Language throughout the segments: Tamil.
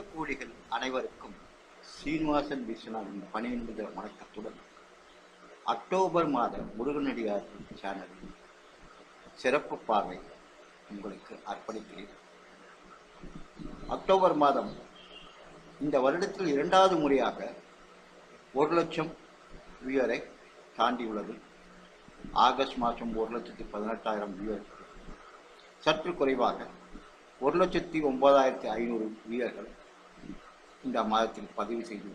பக்தகோடிகள் அனைவருக்கும் சீனிவாசன் விஸ்வநாதன் பணியின்பத வணக்கத்துடன் அக்டோபர் மாத முருகனடியார் சேனலில் சிறப்பு பார்வை உங்களுக்கு அர்ப்பணிக்கிறேன். அக்டோபர் மாதம் இந்த வருடத்தில் இரண்டாவது முறையாக ஒரு லட்சம் வியூவரை தாண்டியுள்ளது. ஆகஸ்ட் மாதம் ஒரு லட்சத்தி பதினெட்டாயிரம் வியூவர் சற்று குறைவாக ஒரு லட்சத்தி ஒன்பதாயிரத்தி ஐநூறு வீரர்கள் இந்த மாதத்தில் பதிவு செய்து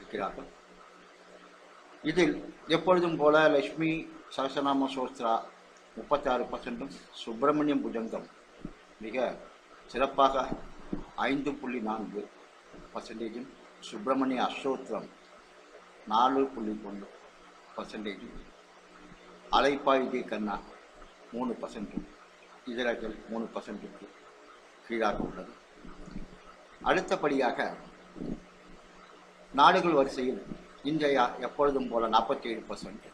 இருக்கிறார்கள். இதில் எப்பொழுதும் போல லட்சுமி சரசநாம சோஸ்திரா முப்பத்தாறு பர்சன்டும் சுப்பிரமணியம் புஜங்கம் மிக சிறப்பாக ஐந்து புள்ளி நான்கு பர்சன்டேஜும் சுப்பிரமணிய அஷ்டோத்திரம் நாலு புள்ளி ஒன்று பர்சன்டேஜும் அலைப்பாயுதே கண்ணா மூணு பர்சன்ட்டும் இதழர்கள் மூணு பர்சன்ட்டுக்கு கீழாக உள்ளது. அடுத்தபடியாக நாடுகள் வரிசையில் இந்தியா எப்பொழுதும் போல நாற்பத்தி ஏழு பர்சன்ட்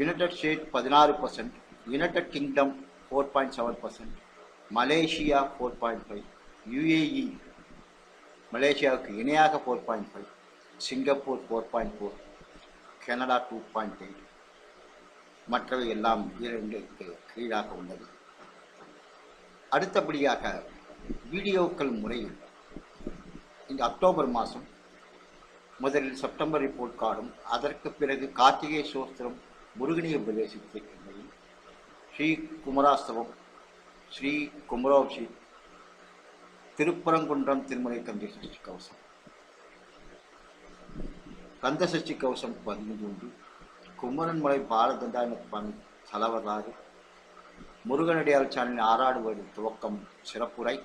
யுனைடெட் ஸ்டேட் பதினாறு percent United Kingdom four point seven percent Malaysia four point five UAE மலேசியாவுக்கு இணையாக four point five Singapore four point four Canada two point eight மற்றவை எல்லாம் இரண்டுக்கு கீழாக உள்ளது. அடுத்தபடியாக வீடியோக்கள் முறையில் இந்த அக்டோபர் மாதம் முதலில் செப்டம்பர் ரிப்போர்ட் கார்டும் அதற்கு பிறகு கார்த்திகை சோஸ்திரம் முருகனிய உபதேசத்தையும் ஸ்ரீ குமராஸ்தவம் ஸ்ரீ குமரோஷி திருப்பரங்குன்றம் திருமலை கந்தை சஷ்டி கவசம். கந்த சஷ்டி கவசம் பதிமூன்று குமரன்மலை பாலகந்தாயனப்பான் தலவராறு முருகனடியார் சேனலின் ஆறாடுவது துவக்கம் சிறப்புரை.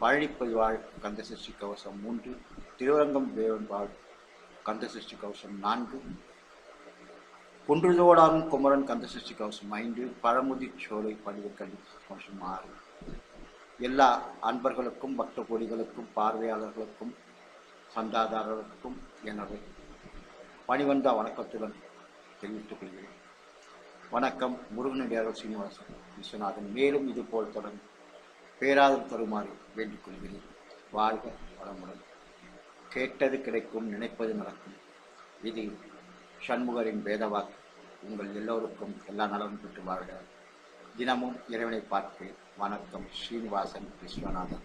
பழனிப்பதிவாழ் கந்தசஷ்டி கவசம் மூன்று திருவரங்கம் தேவன்பாள் கந்தசஷ்டி கவசம் நான்கு குன்றுதோடாரும் குமரன் கந்தசஷ்டி கவசம் ஐந்து பழமுதி சோலை பதிவு கந்தசஷ்டி கவசம் ஆறு. எல்லா அன்பர்களுக்கும் பக்த கோடிகளுக்கும் பார்வையாளர்களுக்கும் சந்தாதாரர்களுக்கும் எனது பணிவந்த வணக்கத்துடன் தெரிவித்துக் கொள்கிறேன். வணக்கம் முருகனடியார் சீனிவாசன் விஸ்வநாதன். மேலும் இதுபோல் தொடர்ந்து பேராதம் தருமாறு வேண்டிக் கொள்கிறேன் வாழ்க வளமுடன். கேட்டது கிடைக்கும் நினைப்பது நடக்கும். இது சண்முகரின் வேதவாக்கு. உங்கள் எல்லோருக்கும் எல்லா நலனும் பெற்று வாழ்க. தினமும் இறைவனை பார்ப்பேன் வணக்கம். ஸ்ரீனிவாசன் விஸ்வநாதன்.